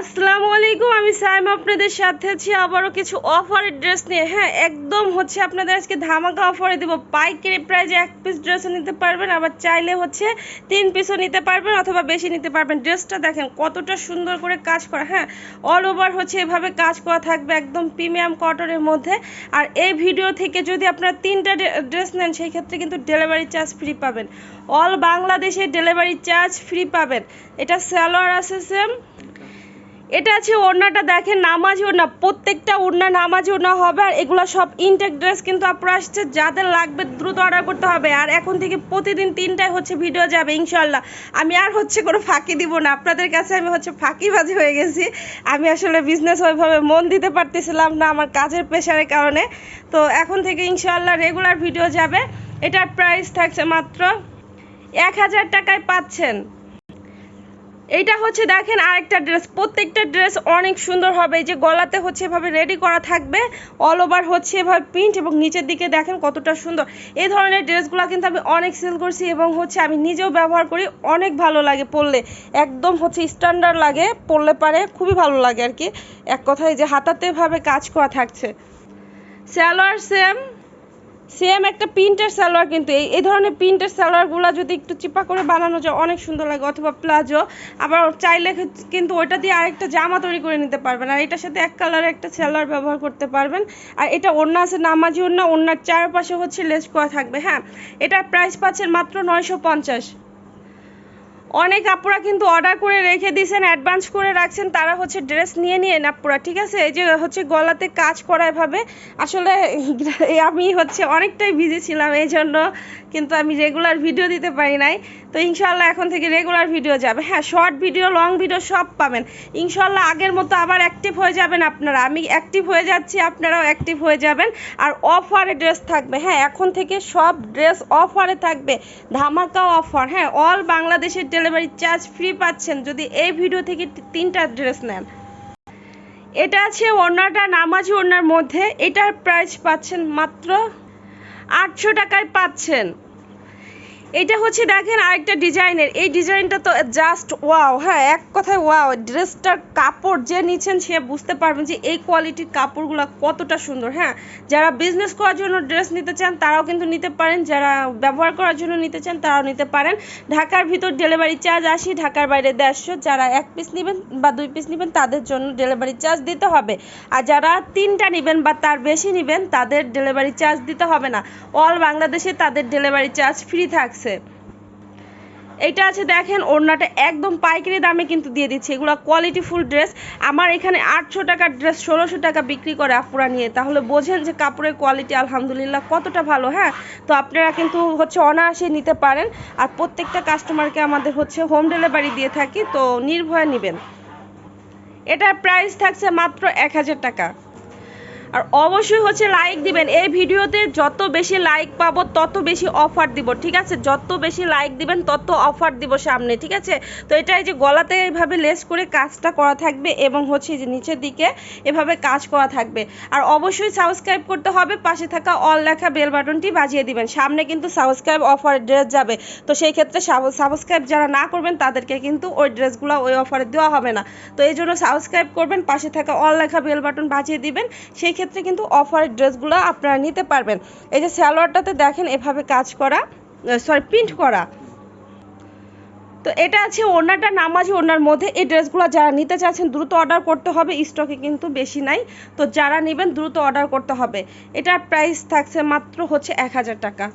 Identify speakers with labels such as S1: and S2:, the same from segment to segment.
S1: আসসালামু আলাইকুম, আমি সাইম আপনাদের সাথে আছি। আবারও কিছু অফারের ড্রেস নিয়ে। হ্যাঁ একদম হচ্ছে আপনাদের আজকে ধামাকা অফারে দেবো। পাইকারি প্রাইজে এক পিস ড্রেসও নিতে পারবেন, আবার চাইলে হচ্ছে তিন পিসও নিতে পারবেন অথবা বেশি নিতে পারবেন। ড্রেসটা দেখেন কতটা সুন্দর করে কাজ করা। হ্যাঁ অল ওভার হচ্ছে এভাবে কাজ করা থাকবে একদম প্রিমিয়াম কটনের মধ্যে। আর এই ভিডিও থেকে যদি আপনারা তিনটা ড্রেস নেন, সেই ক্ষেত্রে কিন্তু ডেলিভারি চার্জ ফ্রি পাবেন। অল বাংলাদেশে ডেলিভারি চার্জ ফ্রি পাবেন। এটা স্যালোয়ার আছে সেম এটা আছে ওড়নাটা দেখেন, নামাজি ওড়না, প্রত্যেকটা ওড়না নামাজি ওড়না হবে আর এগুলো সব ইনটেক ড্রেস কিন্তু আপনারা আসছে, যাদের লাগবে দ্রুত অর্ডার করতে হবে। আর এখন থেকে প্রতিদিন তিনটায় হচ্ছে ভিডিও যাবে ইনশাল্লাহ আমি আর হচ্ছে কোনো ফাঁকি দিব না, আপনাদের কাছে আমি হচ্ছে ফাঁকিবাজি হয়ে গেছি। আমি আসলে বিজনেস ওইভাবে মন দিতে পারতেছিলাম না আমার কাজের প্রেশারের কারণে। তো এখন থেকে ইনশাল্লাহ রেগুলার ভিডিও যাবে। এটার প্রাইস থাকছে মাত্র এক হাজার টাকায় পাচ্ছেন। এইটা হচ্ছে দেখেন আরেকটা ড্রেস। প্রত্যেকটা ড্রেস অনেক সুন্দর হবে। যে গলাতে হচ্ছে এভাবে রেডি করা থাকবে। অল ওভার হচ্ছে এভাবে প্রিন্ট এবং নিচের দিকে দেখেন কতটা সুন্দর। এই ধরনের ড্রেসগুলো কিন্তু আমি অনেক সেল করছি এবং হচ্ছে আমি নিজেও ব্যবহার করি। অনেক ভালো লাগে পরলে। একদম হচ্ছে স্ট্যান্ডার্ড লাগে, পরলে পারে খুবই ভালো লাগে আর কি। এক কথায় যে হাতাতে ভাবে কাজ করা থাকছে। স্যালোয়ার সেম সেম একটা প্রিন্টের সালোয়ার কিন্তু এই এই ধরনের প্রিন্টের সালোয়ারগুলো যদি একটু চিপা করে বানানো যায়, অনেক সুন্দর লাগে। অথবা প্লাজো আবার চাইলে কিন্তু ওইটা দিয়ে আরেকটা জামা তৈরি করে নিতে পারবেন। আর এটার সাথে এক কালারের একটা সালোয়ার ব্যবহার করতে পারবেন। আর এটা ওড়না আছে, নামাজি ওড়না, ওড়নার চারপাশে হচ্ছে লেস করা থাকবে হ্যাঁ? এটার প্রাইস পাচ্ছেন মাত্র নয়শো পঞ্চাশ। অনেক আপুরা কিন্তু অর্ডার করে রেখে দিয়েছেন অ্যাডভান্স করে রাখছেন, তারা হচ্ছে ড্রেস নিয়ে নিয়ে আপুরা, ঠিক আছে? এই যে হচ্ছে গলাতে কাজ করা এভাবে, আসলে আমি হচ্ছে অনেকটাই বিজি ছিলাম এই জন্য, কিন্তু আমি রেগুলার ভিডিও দিতে পারি নাই। তো ইনশাল্লাহ এখন থেকে রেগুলার ভিডিও যাবে। হ্যাঁ শর্ট ভিডিও লং ভিডিও সব পাবেন। ইনশাল্লাহ আগের মতো আবার অ্যাক্টিভ হয়ে যাবেন আপনারা। আমি অ্যাক্টিভ হয়ে যাচ্ছি, আপনারাও অ্যাক্টিভ হয়ে যাবেন। আর অফারে ড্রেস থাকবে। হ্যাঁ এখন থেকে সব ড্রেস অফারে থাকবে। ধামাকা অফার হ্যাঁ অল বাংলাদেশের ডেলিভারি চার্জ ফ্রি পাচ্ছেন যদি এই ভিডিও থেকে তিনটা ড্রেস নেন। এটা আছে ওড়নাটা, নামাজি ওড়নার মধ্যে। এটার প্রাইস পাচ্ছেন মাত্র আটশো টাকায় পাচ্ছেন। এটা হচ্ছে দেখেন আরেকটা ডিজাইনের। এই ডিজাইনটা তো জাস্ট ওয়াও হ্যাঁ এক কথায় ওয়াও ড্রেসটার কাপড় যে নিচ্ছেন সে বুঝতে পারবেন যে এই কোয়ালিটির কাপড়গুলো কতটা সুন্দর হ্যাঁ। যারা বিজনেস করার জন্য ড্রেস নিতে চান, তারাও কিন্তু নিতে পারেন। যারা ব্যবহার করার জন্য নিতে চান, তারাও নিতে পারেন। ঢাকার ভিতর ডেলিভারি চার্জ আসি, ঢাকার বাইরে দেড়শো। যারা এক পিস নেবেন বা দুই পিস নেবেন, তাদের জন্য ডেলিভারি চার্জ দিতে হবে। আর যারা তিনটা নেবেন বা তার বেশি নেবেন, তাদের ডেলিভারি চার্জ দিতে হবে না। অল বাংলাদেশে তাদের ডেলিভারি চার্জ ফ্রি থাকছে। এইটা আছে দেখেন, ওড়নাটা একদম পাইকারি দামে কিন্তু দিয়ে দিচ্ছে। এগুলো কোয়ালিটি ফুল ড্রেস আমার এখানে আটশো টাকার ড্রেস ষোলোশো টাকা বিক্রি করে আপুরা নিয়ে। তাহলে বোঝেন যে কাপড়ের কোয়ালিটি আলহামদুলিল্লাহ কতটা ভালো হ্যাঁ? তো আপনারা কিন্তু হচ্ছে অনায়াসে নিতে পারেন। আর প্রত্যেকটা কাস্টমারকে আমাদের হচ্ছে হোম ডেলিভারি দিয়ে থাকি, তো নির্ভয়ে নেবেন। এটার প্রাইস থাকছে মাত্র এক হাজার টাকা। আর অবশ্যই হচ্ছে লাইক দিবেন। এই ভিডিওতে যত বেশি লাইক পাবো, তত বেশি অফার দিব, ঠিক আছে? যত বেশি লাইক দিবেন, তত অফার দিব সামনে, ঠিক আছে? তো এটা এই যে গলাতে এইভাবে লেস করে কাজটা করা থাকবে এবং হচ্ছে যে নিচের দিকে এভাবে কাজ করা থাকবে। আর অবশ্যই সাবস্ক্রাইব করতে হবে, পাশে থাকা অল লেখা বেল বাটনটি বাজিয়ে দিবেন। সামনে কিন্তু সাবস্ক্রাইব অফার ড্রেস যাবে। তো সেই ক্ষেত্রে সাবস্ক্রাইব যারা না করবেন, তাদেরকে কিন্তু ওই ড্রেসগুলো ওই অফারে দেওয়া হবে না। তো এই জন্য সাবস্ক্রাইব করবেন, পাশে থাকা অল লেখা বেল বাটন বাজিয়ে দিবেন। সেই ক্ষেত্রে কিন্তু অফার ড্রেসগুলো আপনারা নিতে পারবেন। এই যে সালোয়ারটাতে দেখেন এভাবে কাজ করা সরি প্রিন্ট করা। তো এটা আছে ওড়নাটা, নামাজি ওনার মধ্যে। এই ড্রেসগুলো যারা নিতে চাচ্ছেন, দ্রুত অর্ডার করতে হবে। স্টকে কিন্তু বেশি নাই। তো যারা নেবেন, দ্রুত অর্ডার করতে হবে। এটার প্রাইস থাকছে মাত্র হচ্ছে এক হাজার টাকা।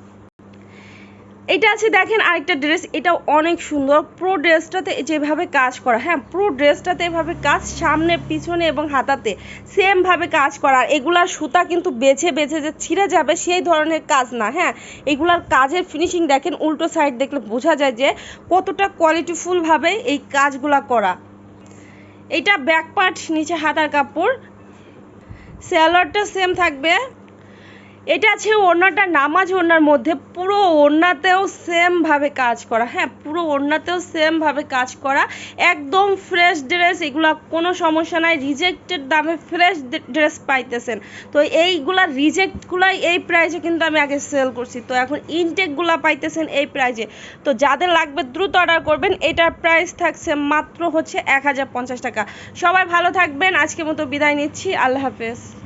S1: এটা আছে, দেখেন আরেকটা ড্রেস এটা অনেক সুন্দর। পুরো ড্রেসটাতে যেভাবে কাজ করা হ্যাঁ পুরো ড্রেসটাতে এভাবে কাজ, সামনে, পিছনে এবং হাতাতে সেমভাবে কাজ করা। এগুলার সুতা কিন্তু বেছে বেছে যে ছিঁড়ে যাবে, সেই ধরনের কাজ না হ্যাঁ। এগুলার কাজের ফিনিশিং দেখেন, উল্টো সাইড দেখলে বোঝা যায় যে কতটা কোয়ালিটিফুলভাবে এই কাজগুলা করা। এটা ব্যাক পার্ট নিচে হাতার কাপড়। স্যালোয়ারটা সেম থাকবে। এটা আছে ওড়নাটা নামাজ ওড়নার মধ্যে, পুরো ওড়নাতেও সেমভাবে কাজ করা। হ্যাঁ পুরো ওড়নাতেও সেমভাবে কাজ করা। একদম ফ্রেশ ড্রেস এগুলা কোনো সমস্যা নাই। রিজেক্টেড দামে ফ্রেশ ড্রেস পাইতেছেন। তো এইগুলা রিজেক্টগুলাই এই প্রাইজে কিন্তু আমি আগে সেল করছি। তো এখন ইনটেকগুলা পাইতেছেন এই প্রাইজে তো যাদের লাগবে দ্রুত অর্ডার করবেন, এটার প্রাইস থাকছে মাত্র হচ্ছে এক হাজার পঞ্চাশ টাকা। সবাই ভালো থাকবেন। আজকের মতো বিদায় নিচ্ছি। আল্লাহ হাফেজ।